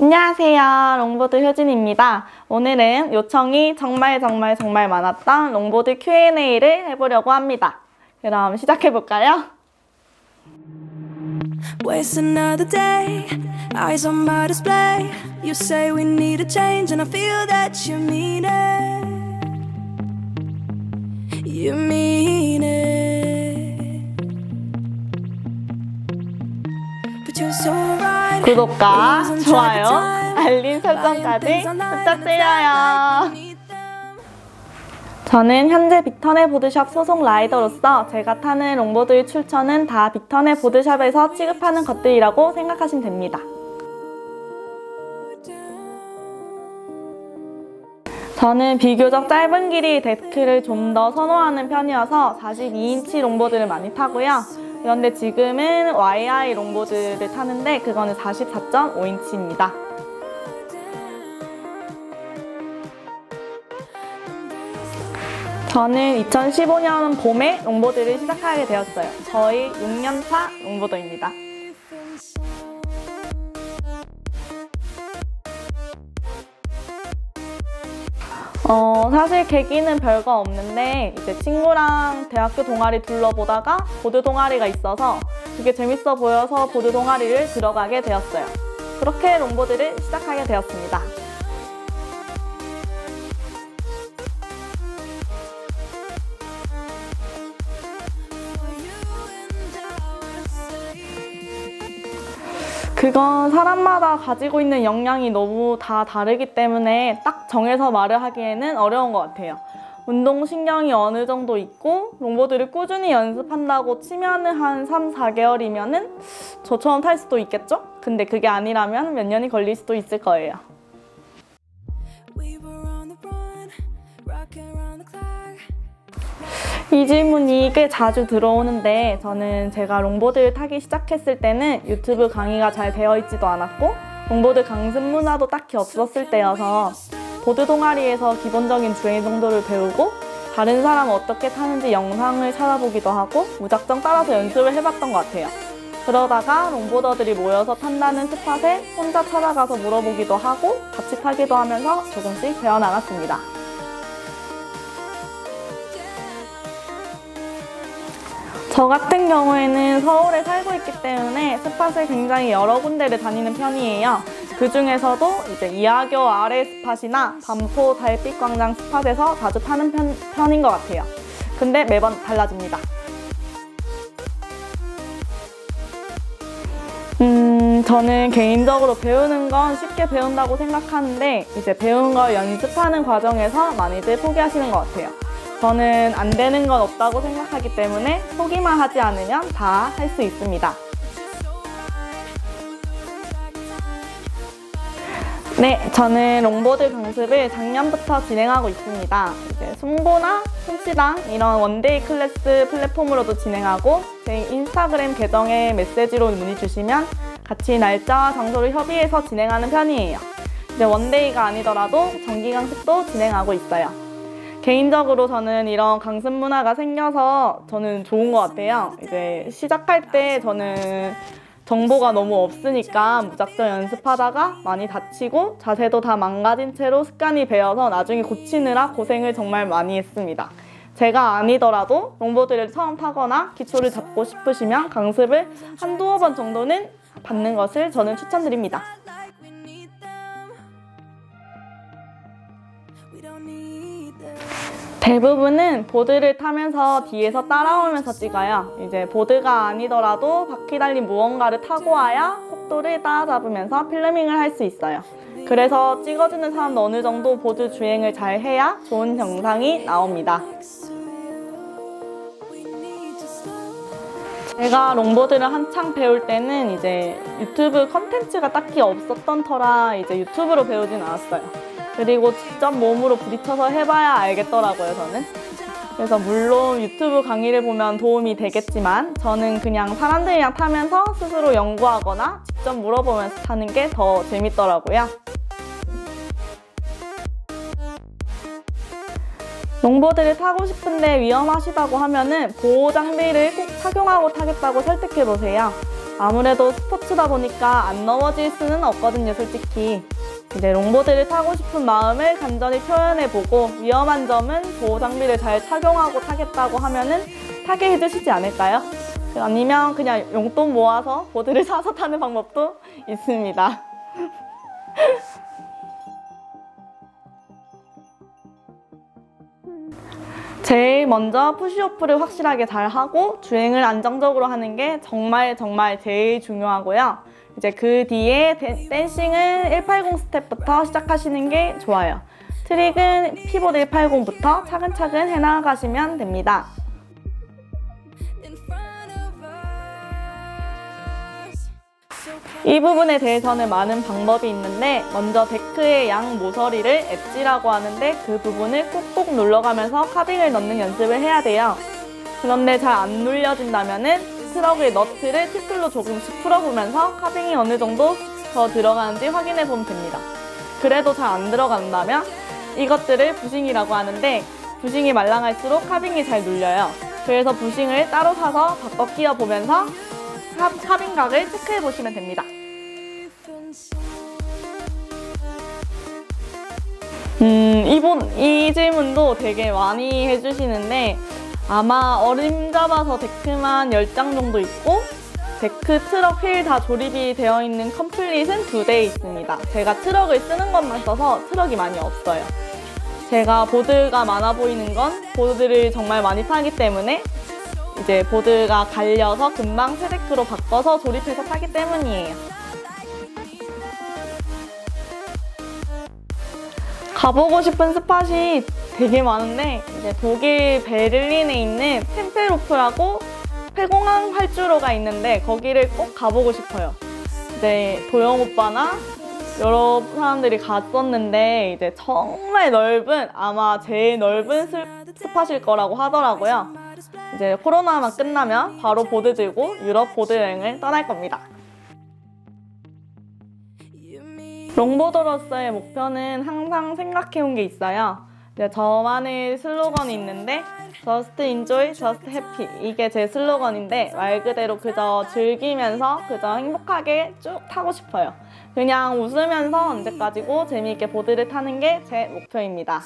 안녕하세요. 롱보드 효진입니다. 오늘은 요청이 정말 정말 정말 많았던 롱보드 Q&A를 해보려고 합니다. 그럼 시작해볼까요? Waste another day, eyes on my display. You say we need a change, and I feel that you mean it. 구독과 좋아요. 알림 설정까지 부탁드려요. 저는 현재 빅턴의 보드샵 소속 라이더로서 제가 타는 롱보드의 출처는 다 빅턴의 보드샵에서 취급하는 것들이라고 생각하시면 됩니다. 저는 비교적 짧은 길이 데크를 좀 더 선호하는 편이어서 42인치 롱보드를 많이 타고요. 그런데 지금은 YI 롱보드를 타는데 그거는 44.5인치입니다. 저는 2015년 봄에 롱보드를 시작하게 되었어요. 저희 6년차 롱보더입니다. 어, 사실 계기는 별거 없는데 이제 친구랑 대학교 동아리 둘러보다가 보드 동아리가 있어서 그게 재밌어 보여서 보드 동아리를 들어가게 되었어요. 그렇게 롱보드를 시작하게 되었습니다. 그건 사람마다 가지고 있는 역량이 너무 다 다르기 때문에 딱 정해서 말을 하기에는 어려운 것 같아요. 운동신경이 어느 정도 있고 롱보드를 꾸준히 연습한다고 치면은 한 3, 4개월이면은 저처럼 탈 수도 있겠죠? 근데 그게 아니라면 몇 년이 걸릴 수도 있을 거예요. 이 질문이 꽤 자주 들어오는데 저는 제가 롱보드를 타기 시작했을 때는 유튜브 강의가 잘 되어 있지도 않았고 롱보드 강습 문화도 딱히 없었을 때여서 보드 동아리에서 기본적인 주행 정도를 배우고 다른 사람 어떻게 타는지 영상을 찾아보기도 하고 무작정 따라서 연습을 해봤던 것 같아요. 그러다가 롱보더들이 모여서 탄다는 스팟에 혼자 찾아가서 물어보기도 하고 같이 타기도 하면서 조금씩 배워나갔습니다. 저 같은 경우에는 서울에 살고 있기 때문에 스팟을 굉장히 여러 군데를 다니는 편이에요. 그 중에서도 이제 이하교 아래 스팟이나 반포 달빛 광장 스팟에서 자주 타는 편, 편인 것 같아요. 근데 매번 달라집니다. 음, 저는 개인적으로 배우는 건 쉽게 배운다고 생각하는데 이제 배운 걸 연습하는 과정에서 많이들 포기하시는 것 같아요. 저는 안 되는 건 없다고 생각하기 때문에 포기만 하지 않으면 다 할 수 있습니다. 네, 저는 롱보드 강습을 작년부터 진행하고 있습니다. 이제 송보나 숨시당 이런 원데이 클래스 플랫폼으로도 진행하고 제 인스타그램 계정에 메시지로 문의 주시면 같이 날짜와 장소를 협의해서 진행하는 편이에요. 이제 원데이가 아니더라도 정기 강습도 진행하고 있어요. 개인적으로 저는 이런 강습 문화가 생겨서 저는 좋은 것 같아요. 이제 시작할 때 저는 정보가 너무 없으니까 무작정 연습하다가 많이 다치고 자세도 다 망가진 채로 습관이 배어서 나중에 고치느라 고생을 정말 많이 했습니다. 제가 아니더라도 롱보드를 처음 타거나 기초를 잡고 싶으시면 강습을 한두어 번 정도는 받는 것을 저는 추천드립니다. 대부분은 보드를 타면서 뒤에서 따라오면서 찍어요. 이제 보드가 아니더라도 바퀴 달린 무언가를 타고 와야 속도를 따라잡으면서 필름밍을 할 수 있어요. 그래서 찍어주는 사람도 어느 정도 보드 주행을 잘 해야 좋은 영상이 나옵니다. 제가 롱보드를 한창 배울 때는 이제 유튜브 컨텐츠가 딱히 없었던 터라 이제 유튜브로 배우진 않았어요. 그리고 직접 몸으로 부딪혀서 해봐야 알겠더라고요, 저는. 그래서 물론 유튜브 강의를 보면 도움이 되겠지만 저는 그냥 사람들이랑 타면서 스스로 연구하거나 직접 물어보면서 타는 게 더 재밌더라고요. 롱보드를 타고 싶은데 위험하시다고 하면은 보호 장비를 꼭 착용하고 타겠다고 설득해 보세요. 아무래도 스포츠다 보니까 안 넘어질 수는 없거든요, 솔직히. 이제 롱보드를 타고 싶은 마음을 간절히 표현해보고 위험한 점은 보호 장비를 잘 착용하고 타겠다고 하면은 타게 해주시지 않을까요? 아니면 그냥 용돈 모아서 보드를 사서 타는 방법도 있습니다. 제일 먼저 푸시오프를 확실하게 잘 하고 주행을 안정적으로 하는 게 정말 정말 제일 중요하고요. 이제 그 뒤에 댄- 댄싱은 180 스텝부터 시작하시는 게 좋아요. 트릭은 피보드 180부터 차근차근 해나가시면 됩니다. 이 부분에 대해서는 많은 방법이 있는데 먼저 데크의 양 모서리를 엣지라고 하는데 그 부분을 꾹꾹 눌러가면서 카빙을 넣는 연습을 해야 돼요. 그런데 잘 안 눌려진다면 은 트럭의 너트를 티끌로 조금씩 풀어보면서 카빙이 어느 정도 더 들어가는지 확인해 보면 됩니다. 그래도 잘 안 들어간다면 이것들을 부싱이라고 하는데 부싱이 말랑할수록 카빙이 잘 눌려요. 그래서 부싱을 따로 사서 바꿔 끼워 보면서 카- 카빙각을 체크해 보시면 됩니다. 음, 이분, 이 질문도 되게 많이 해주시는데 아마 어림 잡아서 데크만 10장 정도 있고 데크, 트럭, 휠 다 조립이 되어 있는 컴플릿은 두 대 있습니다. 제가 트럭을 쓰는 것만 써서 트럭이 많이 없어요. 제가 보드가 많아 보이는 건 보드를 정말 많이 타기 때문에 이제 보드가 갈려서 금방 새 데크로 바꿔서 조립해서 타기 때문이에요. 가보고 싶은 스팟이 되게 많은데 이제 독일 베를린에 있는 템페로프라고 폐공항 활주로가 있는데 거기를 꼭 가보고 싶어요. 이제 도영 오빠나 여러 사람들이 갔었는데 이제 정말 넓은 아마 제일 넓은 스- 스팟일 거라고 하더라고요. 이제 코로나만 끝나면 바로 보드 들고 유럽 보드 여행을 떠날 겁니다. 롱보더로서의 목표는 항상 생각해온 게 있어요. 이제 저만의 슬로건이 있는데 Just enjoy, just happy 이게 제 슬로건인데 말 그대로 그저 즐기면서 그저 행복하게 쭉 타고 싶어요. 그냥 웃으면서 언제까지고 재미있게 보드를 타는 게 제 목표입니다.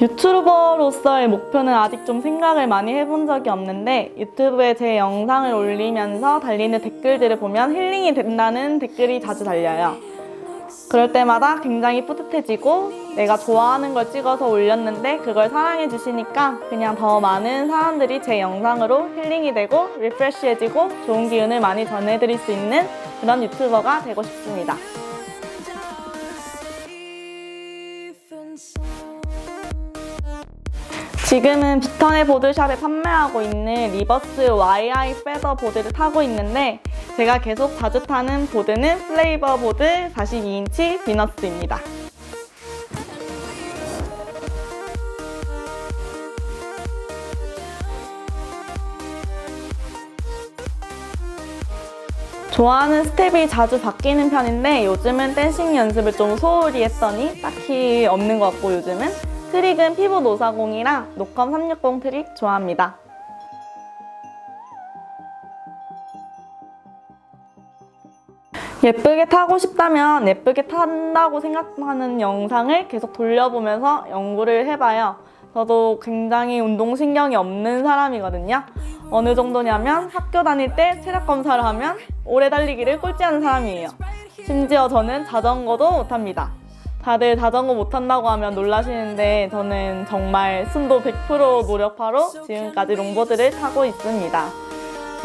유튜버로서의 목표는 아직 좀 생각을 많이 해본 적이 없는데 유튜브에 제 영상을 올리면서 달리는 댓글들을 보면 힐링이 된다는 댓글이 자주 달려요. 그럴 때마다 굉장히 뿌듯해지고 내가 좋아하는 걸 찍어서 올렸는데 그걸 사랑해 주시니까 그냥 더 많은 사람들이 제 영상으로 힐링이 되고 리프레시해지고 좋은 기운을 많이 전해드릴 수 있는 그런 유튜버가 되고 싶습니다. 지금은 빅턴의 보드샵에 판매하고 있는 리버스 YI 페더 보드를 타고 있는데 제가 계속 자주 타는 보드는 플레이버 보드 42인치 비너스입니다. 좋아하는 스텝이 자주 바뀌는 편인데 요즘은 댄싱 연습을 좀 소홀히 했더니 딱히 없는 것 같고 요즘은 트릭은 피부 540이랑 노컴 360 트릭 좋아합니다. 예쁘게 타고 싶다면 예쁘게 탄다고 생각하는 영상을 계속 돌려보면서 연구를 해봐요. 저도 굉장히 운동신경이 없는 사람이거든요. 어느 정도냐면 학교 다닐 때 체력 검사를 하면 오래 달리기를 꼴찌하는 사람이에요. 심지어 저는 자전거도 못합니다. 다들 자전거 못한다고 하면 놀라시는데 저는 정말 순도 100% 노력파로 지금까지 롱보드를 타고 있습니다.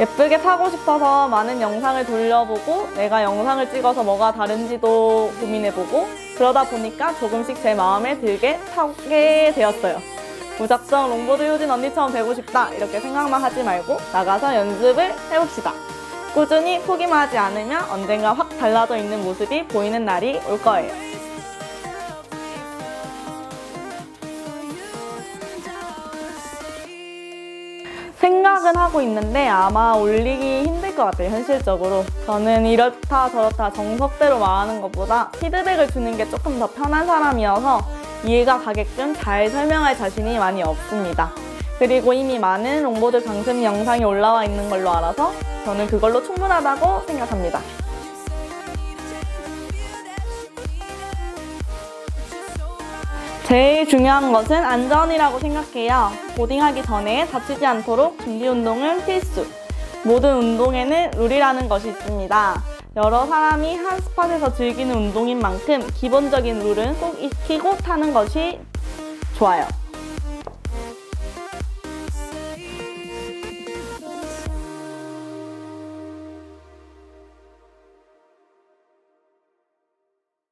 예쁘게 타고 싶어서 많은 영상을 돌려보고 내가 영상을 찍어서 뭐가 다른지도 고민해보고 그러다 보니까 조금씩 제 마음에 들게 타게 되었어요. 무작정 롱보드 효진 언니처럼 되고 싶다 이렇게 생각만 하지 말고 나가서 연습을 해봅시다. 꾸준히 포기만 하지 않으면 언젠가 확 달라져 있는 모습이 보이는 날이 올 거예요. 생각은 하고 있는데 아마 올리기 힘들 것 같아요, 현실적으로. 저는 이렇다 저렇다 정석대로 말하는 것보다 피드백을 주는 게 조금 더 편한 사람이어서 이해가 가게끔 잘 설명할 자신이 많이 없습니다. 그리고 이미 많은 롱보드 강습 영상이 올라와 있는 걸로 알아서 저는 그걸로 충분하다고 생각합니다. 제일 중요한 것은 안전이라고 생각해요. 보딩하기 전에 다치지 않도록 준비 운동은 필수. 모든 운동에는 룰이라는 것이 있습니다. 여러 사람이 한 스팟에서 즐기는 운동인 만큼 기본적인 룰은 꼭 익히고 타는 것이 좋아요.